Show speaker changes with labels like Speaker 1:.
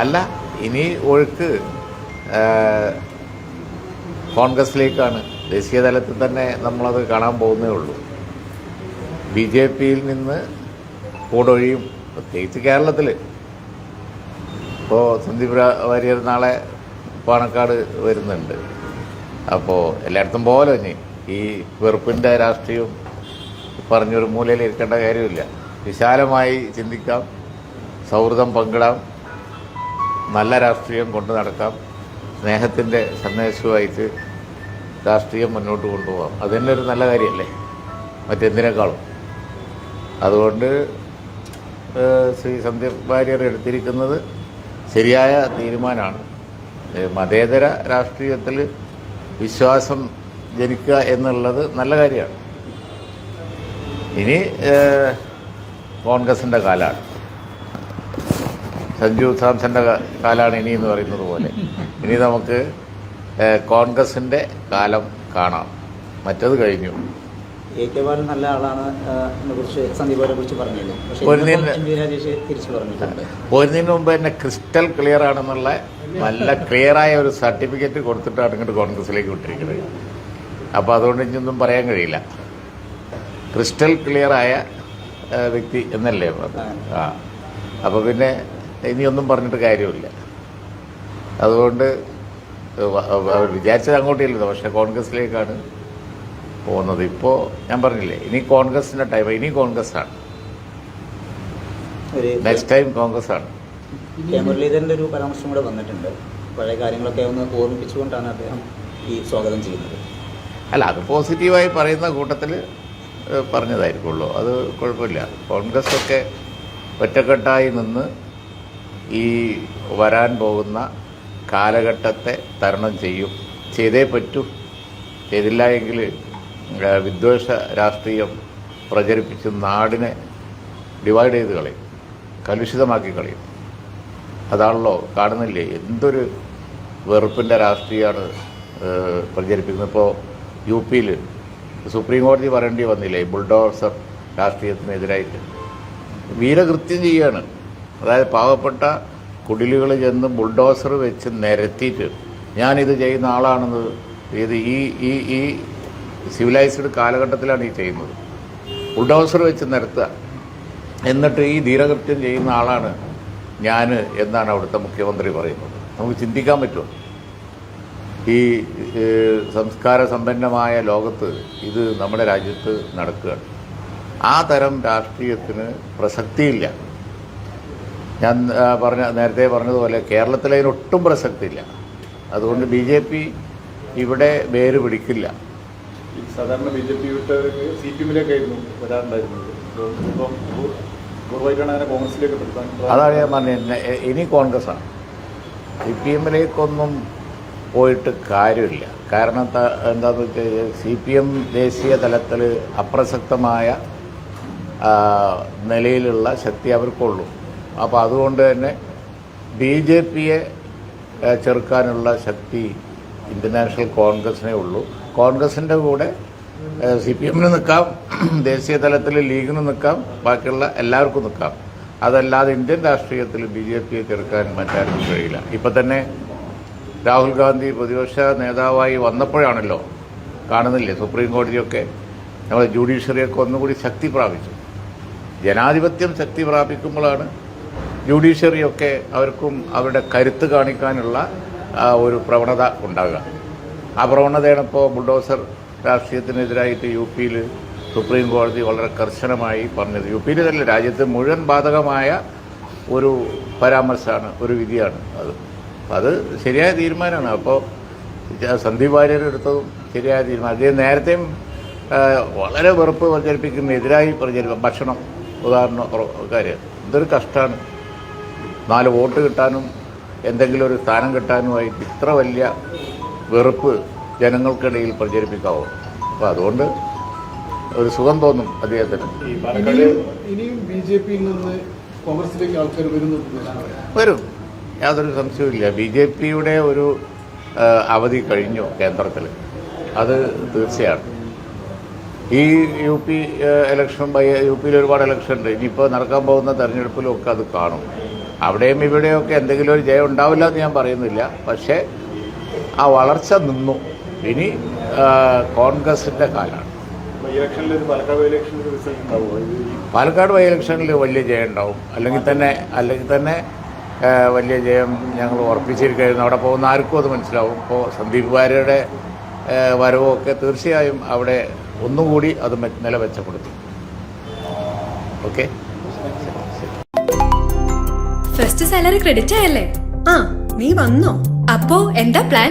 Speaker 1: അല്ല ഇനി ഒഴുക്ക് കോൺഗ്രസിലേക്കാണ്. ദേശീയ തലത്തിൽ തന്നെ നമ്മളത് കാണാൻ പോകുന്നേ ഉള്ളൂ. ബി ജെ പിയിൽ നിന്ന് കൂടൊഴിയും പ്രത്യേകിച്ച് കേരളത്തിൽ ഇപ്പോൾ സന്ദീപ് വാര്യർ നാളെ പാണക്കാട് വരുന്നുണ്ട്. അപ്പോൾ എല്ലായിടത്തും പോലെ ഇനി ഈ വെറുപ്പിന്റെ രാഷ്ട്രീയവും പറഞ്ഞൊരു മൂലയിൽ ഇരിക്കേണ്ട കാര്യമില്ല. വിശാലമായി ചിന്തിക്കാം സൗഹൃദം പങ്കിടാം നല്ല രാഷ്ട്രീയം കൊണ്ടു നടക്കാം സ്നേഹത്തിന്റെ സന്ദേശവുമായിട്ട് രാഷ്ട്രീയം മുന്നോട്ട് കൊണ്ടുപോകാം അത് തന്നെ ഒരു നല്ല കാര്യമല്ലേ? മറ്റെന്തിനേക്കാളും. അതുകൊണ്ട് ശ്രീ സന്ദീപ് വാര്യർ എടുത്തിരിക്കുന്നത് ശരിയായ തീരുമാനമാണ്. മതേതര രാഷ്ട്രീയത്തിൽ വിശ്വാസം ജനിക്കുക എന്നുള്ളത് നല്ല കാര്യമാണ്. ഇനി കോൺഗ്രസിന്റെ കാലമാണ് സഞ്ജു സാംസന്റെ കാലാണ് ഇനി എന്ന് പറയുന്നത് പോലെ. ഇനി നമുക്ക് കോൺഗ്രസിന്റെ കാലം കാണാം. മറ്റത് കഴിഞ്ഞു.
Speaker 2: എ കെ ബാലൻ നല്ല ആളാണ് കുറിച്ച് കുറിച്ച് രാജേഷ് തിരിച്ചു പറഞ്ഞിട്ടുണ്ട്.
Speaker 1: പോരുന്നതിന് മുമ്പ് തന്നെ ക്രിസ്റ്റൽ ക്ലിയർ ആണെന്നുള്ള നല്ല ക്ലിയറായ ഒരു സർട്ടിഫിക്കറ്റ് കൊടുത്തിട്ടാണ് ഇങ്ങോട്ട് കോൺഗ്രസിലേക്ക് വിട്ടിരിക്കുന്നത്. അപ്പോൾ അതുകൊണ്ട് ഇനിയൊന്നും പറയാൻ കഴിയില്ല. ക്രിസ്റ്റൽ ക്ലിയറായ ആയ വ്യക്തി എന്നല്ലേ ആ. അപ്പോൾ പിന്നെ ഇനിയൊന്നും പറഞ്ഞിട്ട് കാര്യമില്ല. അതുകൊണ്ട് അവർ വിചാരിച്ചത് അങ്ങോട്ടില്ല പക്ഷേ കോൺഗ്രസിലേക്കാണ് പോകുന്നത്. ഇപ്പോൾ ഞാൻ പറഞ്ഞില്ലേ ഇനി കോൺഗ്രസിന്റെ ടൈം ഇനി കോൺഗ്രസ്സാണ്. നെക്സ്റ്റ് ടൈം കോൺഗ്രസ് ആണ്
Speaker 2: കെ മുരളീധരന്റെ ഒരു പരാമർശം കൂടെ വന്നിട്ടുണ്ട്. പഴയ കാര്യങ്ങളൊക്കെ ഒന്ന് ഓർമ്മിപ്പിച്ചുകൊണ്ടാണ് അദ്ദേഹം ഈ സ്വാഗതം ചെയ്യുന്നത്.
Speaker 1: അല്ല അത് പോസിറ്റീവായി പറയുന്ന കൂട്ടത്തിൽ പറഞ്ഞതായിരിക്കുള്ളൂ. അത് കുഴപ്പമില്ല. കോൺഗ്രസ് ഒക്കെ ഒറ്റക്കെട്ടായി നിന്ന് ഈ വരാൻ പോകുന്ന കാലഘട്ടത്തെ തരണം ചെയ്യും. ചെയ്തേ പറ്റൂ. ചെയ്തില്ല എങ്കിൽ വിദ്വേഷ രാഷ്ട്രീയം പ്രചരിപ്പിച്ച് നാടിനെ ഡിവൈഡ് ചെയ്ത് കളയും കലുഷിതമാക്കി കളയും. അതാണല്ലോ കാണുന്നില്ലേ? എന്തൊരു വെറുപ്പിന്റെ രാഷ്ട്രീയമാണ് പ്രചരിപ്പിക്കുന്നത്. ഇപ്പോൾ യു പിയിൽ സുപ്രീം കോടതി പറയേണ്ടി വന്നില്ലേ? ബുൾഡോസർ രാഷ്ട്രീയത്തിനെതിരായിട്ട്. വീരകൃത്യം ചെയ്യാണ്. അതായത് പാവപ്പെട്ട കുടിലുകൾ ചെന്ന് ബുൾഡോസർ വെച്ച് നിരത്തിയിട്ട് ഞാനിത് ചെയ്യുന്ന ആളാണെന്ന് ഇത് ഈ ഈ ഈ സിവിലൈസ്ഡ് കാലഘട്ടത്തിലാണ് ഈ ചെയ്യുന്നത്. ബുൾഡോസർ വെച്ച് നിരത്തുക എന്നിട്ട് ഈ ധീരകൃത്യം ചെയ്യുന്ന ആളാണ് ഞാൻ എന്നാണ് അവിടുത്തെ മുഖ്യമന്ത്രി പറയുന്നത്. നമുക്ക് ചിന്തിക്കാൻ പറ്റുമോ? ഈ സംസ്കാര സമ്പന്നമായ ലോകത്ത് ഇത് നമ്മുടെ രാജ്യത്ത് നടക്കുകയാണ്. ആ തരം രാഷ്ട്രീയത്തിന് പ്രസക്തിയില്ല. ഞാൻ പറഞ്ഞ നേരത്തെ പറഞ്ഞതുപോലെ കേരളത്തിൽ അതിനൊട്ടും പ്രസക്തിയില്ല. അതുകൊണ്ട് ബി ജെ പി ഇവിടെ വേര് പിടിക്കില്ല.
Speaker 3: സാധാരണ ബി ജെ പി വിട്ടവർക്ക് സി പി എമ്മിലേക്ക് ആയിരുന്നു വരാറുണ്ടായിരുന്നത്. ഇപ്പം അങ്ങനെ കോൺഗ്രസിലേക്ക് പെടുത്താൻ
Speaker 1: അതാണ് ഞാൻ പറഞ്ഞത്. ഇനി കോൺഗ്രസ്സാണ് സി പി എമ്മിലേക്കൊന്നും പോയിട്ട് കാര്യമില്ല. കാരണം എന്താണെന്ന് വെച്ച് കഴിഞ്ഞാൽ സി പി എം ദേശീയ തലത്തിൽ അപ്രസക്തമായ നിലയിലുള്ള ശക്തി അവർക്കുള്ളൂ. അപ്പോൾ അതുകൊണ്ട് തന്നെ ബി ജെ പിയെ ചെറുക്കാനുള്ള ശക്തി ഇന്റർനാഷണൽ കോൺഗ്രസിനേ ഉള്ളൂ. കോൺഗ്രസിന്റെ കൂടെ സി പി എമ്മിന് നിൽക്കാം ദേശീയ തലത്തിൽ ലീഗിന് നിൽക്കാം ബാക്കിയുള്ള എല്ലാവർക്കും നിൽക്കാം. അതല്ലാതെ ഇന്ത്യൻ രാഷ്ട്രീയത്തിൽ ബി ജെ പിയെ ചെറുക്കാൻ മറ്റാർക്കും കഴിയില്ല. ഇപ്പം തന്നെ രാഹുൽ ഗാന്ധി പ്രതിപക്ഷ നേതാവായി വന്നപ്പോഴാണല്ലോ കാണുന്നില്ലേ സുപ്രീം കോടതിയൊക്കെ നമ്മുടെ ജുഡീഷ്യറിയൊക്കെ ഒന്നുകൂടി ശക്തി പ്രാപിച്ചു. ജനാധിപത്യം ശക്തി പ്രാപിക്കുമ്പോഴാണ് ജുഡീഷ്യറിയൊക്കെ അവർക്കും അവരുടെ കരുത്ത് കാണിക്കാനുള്ള ഒരു പ്രവണത ഉണ്ടാകുക. ആ പ്രവണതയാണ് ഇപ്പോൾ ബുൾഡോസർ രാഷ്ട്രീയത്തിനെതിരായിട്ട് യു പിയിൽ സുപ്രീം കോടതി വളരെ കർശനമായി പറഞ്ഞത്. യു പിയിൽ തന്നെ രാജ്യത്ത് മുഴുവൻ ബാധകമായ ഒരു പരാമർശമാണ് ഒരു വിധിയാണ് അത്. അത് ശരിയായ തീരുമാനമാണ്. അപ്പോൾ സന്ദീപ് വാര്യർ എടുത്തതും ശരിയായ തീരുമാനം. അദ്ദേഹം നേരത്തെയും വളരെ വെറുപ്പ് പ്രചരിപ്പിക്കുന്ന എതിരായി പ്രചരിപ്പിക്കും ഭക്ഷണം ഉദാഹരണം കാര്യം. ഇതൊരു കഷ്ടമാണ് നാല് വോട്ട് കിട്ടാനും എന്തെങ്കിലും ഒരു സ്ഥാനം കിട്ടാനുമായിട്ട് ഇത്ര വലിയ വെറുപ്പ് ജനങ്ങൾക്കിടയിൽ പ്രചരിപ്പിക്കാവൂ. അപ്പോൾ അതുകൊണ്ട് ഒരു സുഖം തോന്നും അദ്ദേഹത്തിന്.
Speaker 3: ഈ പാലക്കാട്
Speaker 4: ഇനിയും ബി ജെ പിയിൽ നിന്ന് കോൺഗ്രസിലേക്ക് ആൾക്കാർ വരുന്നു
Speaker 1: വരും. യാതൊരു സംശയവുമില്ല ബി ജെ പിയുടെ ഒരു അവധി കഴിഞ്ഞു കേന്ദ്രത്തിൽ അത് തീർച്ചയാണ്. ഈ U P election by U പിയിൽ ഒരുപാട് ഇലക്ഷൻ ഉണ്ട്. ഇനിയിപ്പോൾ നടക്കാൻ പോകുന്ന തെരഞ്ഞെടുപ്പിലും ഒക്കെ അത് കാണും. അവിടെയും ഇവിടെയൊക്കെ എന്തെങ്കിലും ഒരു ജയം ഉണ്ടാവില്ല എന്ന് ഞാൻ പറയുന്നില്ല. പക്ഷേ ആ വളർച്ച നിന്നു. ഇനി കോൺഗ്രസിന്റെ കാലമാണ്
Speaker 3: പാലക്കാട്
Speaker 1: ബൈ ഇലക്ഷനിൽ വലിയ ജയം ഉണ്ടാവും. അല്ലെങ്കിൽ തന്നെ അല്ലെങ്കിൽ തന്നെ വലിയ ജയം ഞങ്ങൾ ഉറപ്പിച്ചിരിക്കുകയായിരുന്നു അവിടെ പോകുന്ന ആർക്കും അത് മനസ്സിലാവും. ഇപ്പോൾ സന്ദീപ് വാര്യയുടെ വരവുമൊക്കെ വരവൊക്കെ തീർച്ചയായും അവിടെ ഒന്നുകൂടി അത് നില മെച്ചപ്പെടുത്തും ഓക്കെ?
Speaker 5: ഫസ്റ്റ് സാലറി ക്രെഡിറ്റ് ആയല്ലേ?
Speaker 6: ആ നീ വന്നോ?
Speaker 5: അപ്പോ എന്താ പ്ലാൻ